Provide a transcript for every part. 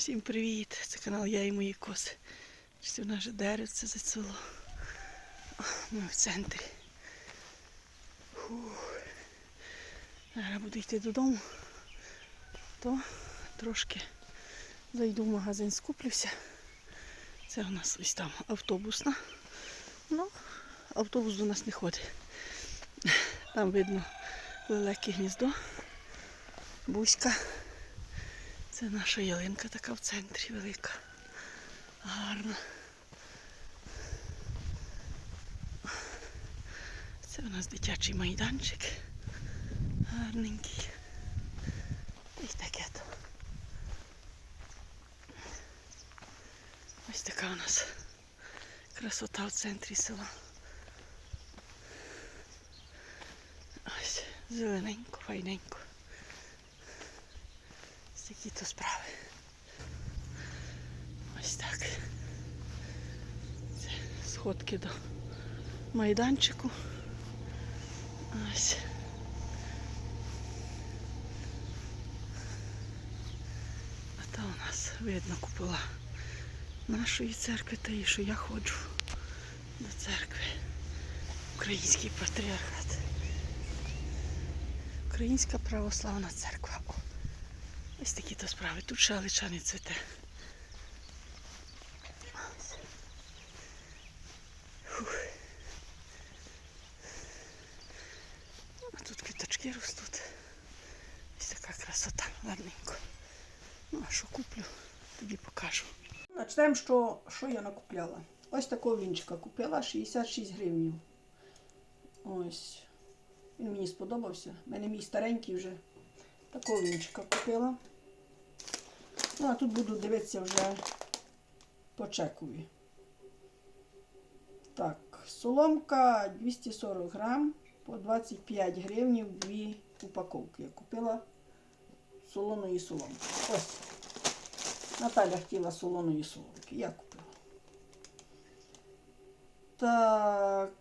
Всім привіт! Це канал Я і мої коси. Нас же деревце зацвіло. О, Ми в центрі. Зараз буду йти додому, то трошки зайду в магазин, скуплюся. Це у нас ось там автобусна. Ну, автобус до нас не ходить. Там видно велике гніздо, бузька. Це наша ялинка така в центрі велика. Гарна. Це у нас дитячий майданчик. Гарненький. І таке то. Ось така у нас красота в центрі села. Ось зелененько, файненько. Такі то справи. Ось так. Це сходки до майданчику. Ось. А та у нас видно купола нашої церкви та і що я ходжу до церкви. Український патріархат. Українська православна церква. Ось такі то справи. Тут ще аличани цвіте. Фух. А тут квіточки ростуть. Ось така красота, гарненько. Ну, а що куплю, тобі покажу. Начнемо, що, що я накупляла. Ось такого вінчика купила 66 гривень. Ось. Він мені сподобався. У мене мій старенький вже. Такого вінчика купила. Ну, а тут буду дивитися вже по чекові. Так, соломка 240 грам по 25 гривень дві упаковки. Я купила солоної соломки. Ось. Наталя хотіла солоної соломки. Я купила. Так.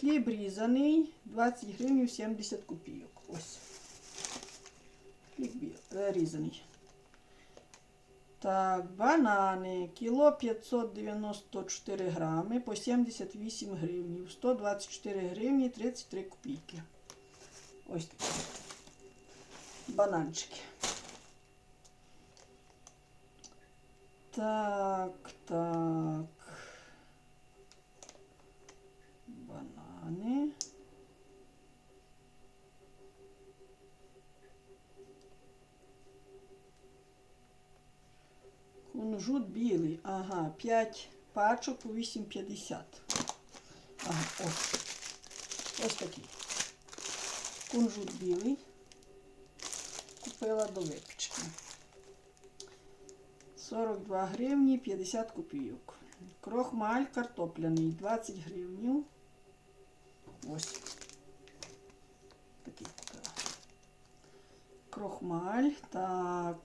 Хліб різаний 20 гривень 70 копійок. Ось. Хліб е, різаний. Так, банани. Кіло 594 грами по 78 гривень. 124 гривні 33 копійки. Ось. Бананчики. Так, так. Банани. Кунжут білий. Ага, 5 пачок по 8,50. Ага, ось. Ось такий. Кунжут білий. Купила до випічки. 42 гривні 50 копійок. Крохмаль картопляний 20 гривень. Ось. Такий купила. Крохмаль. Так.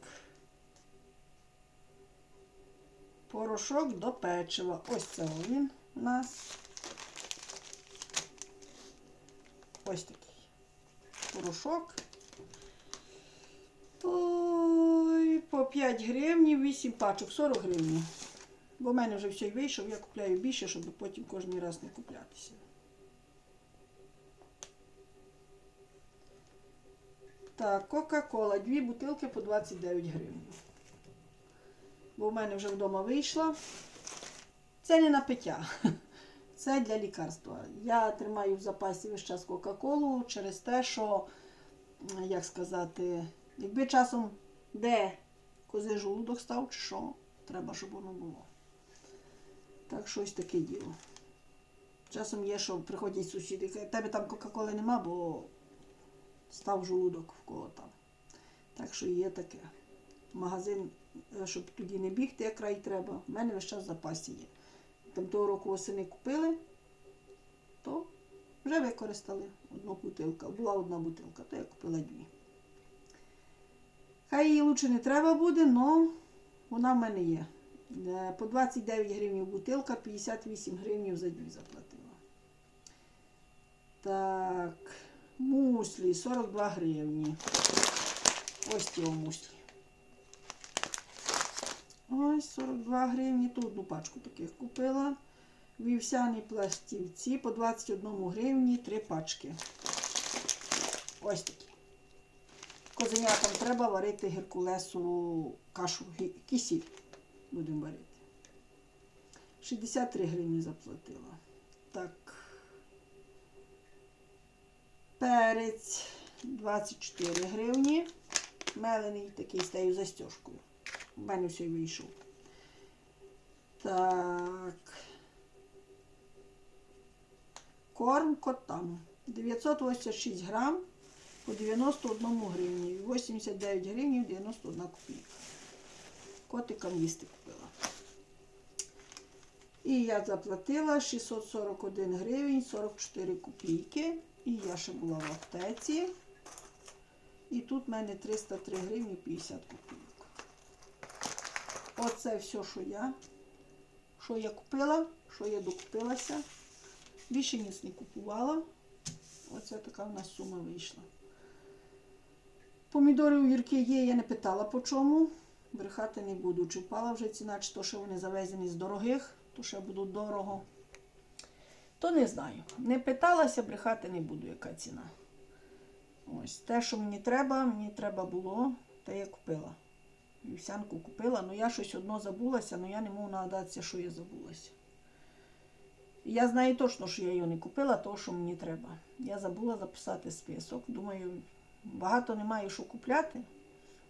Порошок до печива. Ось це він у нас. Ось такий. Порошок. Ой, по 5 гривень, 8 пачок, 40 гривень. Бо в мене вже все вийшов, я купляю більше, щоб потім кожен раз не куплятися. Так, Кока-Кола, дві бутилки по 29 гривень. Бо в мене вже вдома вийшла. Це не на пиття. Це для лікарства. Я тримаю в запасі весь час Кока-Колу через те, що, як сказати, якби часом де козий жолудок став чи що, треба, щоб воно було. Так що ось таке діло. Часом є, що приходять сусіди, кажуть, тебе там Кока-Коли нема, бо став жолудок в кого там. Так що є таке. Магазин, е, щоб тоді не бігти, як край треба, в мене весь час в запасі є. Там того року осени купили, то вже використали одну бутилку. Була одна бутилка, то я купила дві. Хай її лучше не треба буде, але вона в мене є. Е, По 29 гривень бутилка, 58 гривень за дві заплатила. Так, муслі 42 гривні. Ось ті муслі. Ось 42 гривні. Тут одну пачку таких купила. Вівсяні пластівці по 21 гривні, три пачки. Ось такі. Козенятам треба варити геркулесову кашу, кисіль будемо варити. 63 гривні заплатила. Так. Перець 24 гривні. Мелений такий з тією застіжкою. У мене все вийшов. Так. Корм котам. 986 грам по 91 гривні. 89 гривень 91 копійка. Котикам їсти купила. І я заплатила 641 гривень 44 копійки. І я ще була в аптеці. І тут в мене 303 гривні 50 копійок. Оце все, що я. Що я купила, що я докупилася. Більше ніц не купувала. Оце така в нас сума вийшла. Помідори огірки є, я не питала по чому. Брехати не буду. Чи впала вже ціна, чи то, що вони завезені з дорогих, то ще будуть дорого. То не знаю. Не питалася, брехати не буду, яка ціна. Ось те, що мені треба, мені треба було, те я купила. Вівсянку купила, але я щось одно забулася, але я не можу нагадатися, що я забулася. Я знаю точно, що я його не купила, того, що мені треба. Я забула записати список. Думаю, багато немає що купляти.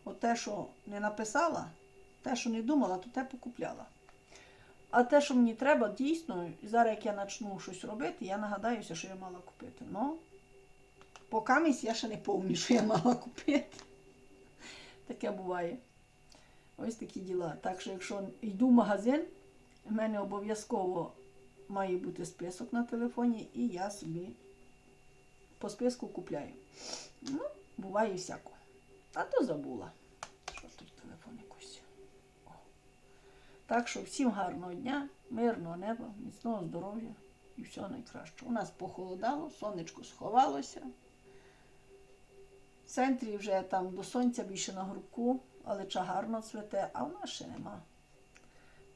От те, що не написала, те, що не думала, то те покупляла. А те, що мені треба, дійсно, зараз як я почну щось робити, я нагадаюся, що я мала купити. Ну, поки я ще не пам'ятаю, що я мала купити. Таке буває. Ось такі діла. Так що, якщо йду в магазин, в мене обов'язково має бути список на телефоні, і я собі по списку купляю. Ну, буває всяко. А то забула. Що тут телефон якийсь. О. Так що всім гарного дня, мирного неба, міцного здоров'я і всього найкращого. У нас похолодало, сонечко сховалося. В центрі вже там до сонця більше на грубку, але гарно цвете, а в нас ще нема.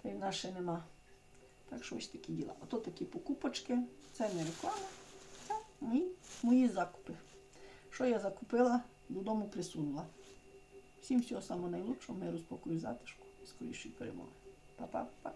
Та й в нас ще нема. Так що ось такі діла. Ото такі покупочки. Це не реклама, це мої, мої закупи. Що я закупила, додому присунула. Всім всього самого найлучшого, миру, спокою, затишку і скорішої перемоги. Па-па-па.